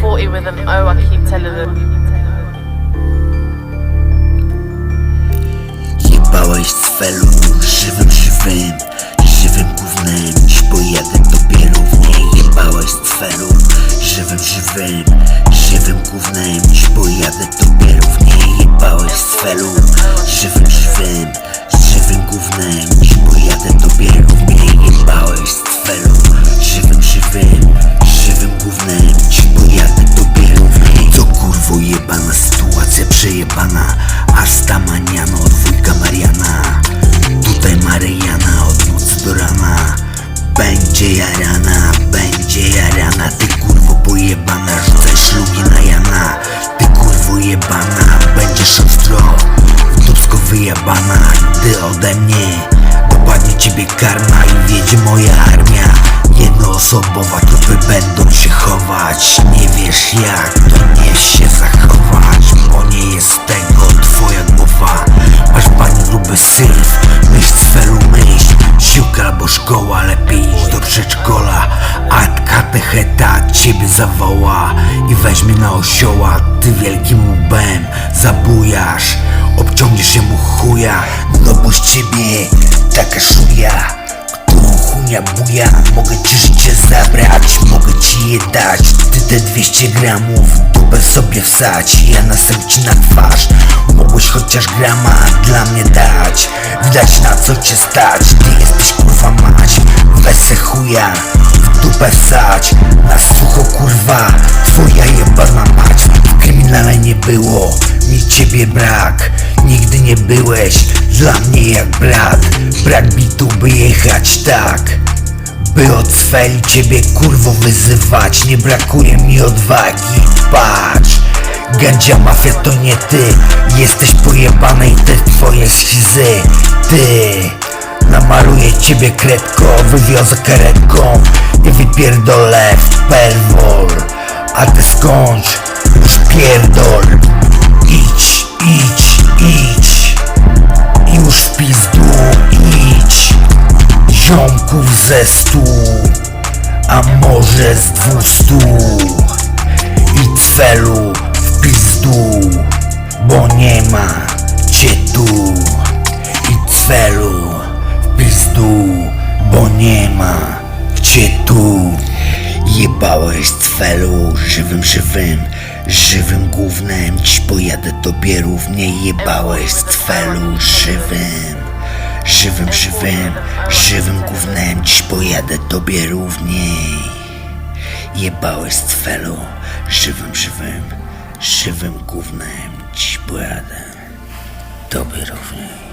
40 with an O, I keep telling them. Z felu, żywym, żywym dupsko wyjebana, gdy ode mnie. Dopadnie ciebie karma i wiedzie moja armia. Jednoosobowa, trupy będą się chować. Nie wiesz jak, to nie się zachować Bo nie jest tego twoja głowa. Masz pani gruby sylw, myśl z felu myśl. Siłka albo szkoła, lepiej iść do przedszkola. A katecheta ciebie zawoła I weźmie na osioła. Ty wielkim łbem zabujasz Obciągniesz jemu chuja No bo z ciebie taka szuja. Którą chunia buja Mogę ci życie zabrać, mogę ci je dać. Ty te 200 gramów dupę sobie wsać Ja nasyp ci na twarz. Mogłeś chociaż grama dla mnie dać Widać na co cię stać. Ty jesteś kurwa mać Weź chuja w dupę wsać Na sucho kurwa Twoja jebana mać W kryminale nie było mi ciebie brak Nigdy nie byłeś dla mnie jak brat. Brak bitu by jechać tak By od sfeli ciebie kurwo wyzywać. Nie brakuje mi odwagi, patrz. Gędzia mafia to nie ty Jesteś pojebany i te twoje schizy Ty Namaluję ciebie kredką Wywiozę karetką I wypierdolę w perwol A ty skończ Już pierdol Ziomków ze stu A może z dwustu. I cfelu w pizdu Bo nie ma cię tu. I cfelu w pizdu Bo nie ma cię tu. Jebałeś cfelu żywym, żywym Żywym gównem. Dziś pojadę do bierów Nie jebałeś cfelu żywym Żywym, żywym, żywym gównem Dziś pojadę tobie równiej. Jebałeś z cfelu Żywym, żywym, żywym gównem Dziś pojadę tobie równiej